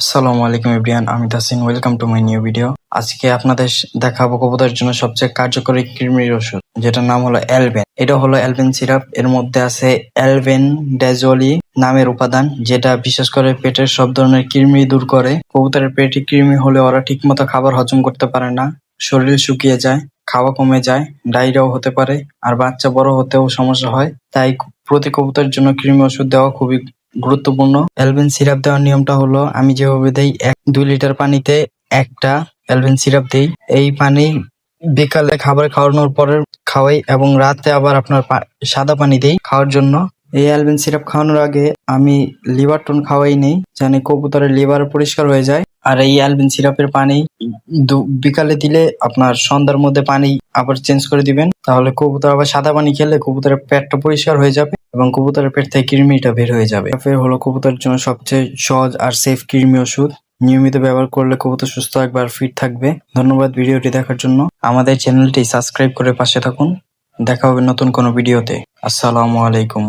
আসসালামু আলাইকুম এভরিয়ান, আমি Tasin, welcome to my new video. আজকে আপনাদের দেখাবো কবুতরের জন্য সবচেয়ে কার্যকরী কৃমির ওষুধ, যেটার নাম হলো অ্যালবেন এটা হলো অ্যালবেন সিরাপ, এর মধ্যে আছে অ্যালবেন ডেজলি নামের উপাদান, যেটা বিশেষ করে পেটের সব ধরনের কৃমি দূর করে। কবুতরের পেটে কৃমি হলে ওরা ঠিকমতো খাবার হজম করতে পারে না, শরীর শুকিয়ে যায়, খাওয়া কমে যায় ডায়রিয়াও হতে পারে, আর বাচ্চা বড় হতেও সমস্যা হয়। তাই প্রতি কবুতরের জন্য কৃমি ওষুধ দেওয়া খুবই গুরুত্বপূর্ণ। অ্যালবেন সিরাপ দেওয়ার নিয়মটা হলো, আমি যেভাবে দেই এক, দুই লিটার পানিতে একটা অ্যালবেন সিরাপ দেই। এই পানি বিকালে খাবার খাওয়ানোর পরে খাওয়াই এবং রাতে আবার আপনার সাদা পানি দেই খাওয়ার জন্য। এই অ্যালবেন সিরাপ খাওয়ানোর আগে আমি লিভার টোন খাওয়াই নেই, জানি কবুতরের লিভার পরিষ্কার হয়ে যায়। আর এই অ্যালবেন সিরাপের পানি বিকালে দিলে আপনার সন্ধ্যার মধ্যে পানি আবার চেঞ্জ করে দিবেন। তাহলে কবুতর আবার সাদা পানি খেলে কবুতরের পেটটা পরিষ্কার হয়ে যাবে। এবং কবুতরের পেট থেকে কৃমিটা বের হয়ে যাবে। ফের হলো কবুতরের জন্য সবচেয়ে সহজ আর সেফ কৃমি ওষুধ। নিয়মিত ব্যবহার করলে কবুতর সুস্থ একবার ফিট থাকবে। ধন্যবাদ ভিডিওটি দেখার জন্য। আমাদের চ্যানেলটি সাবস্ক্রাইব করে পাশে থাকুন। দেখা হবে নতুন কোনো ভিডিওতে আসসালামু আলাইকুম।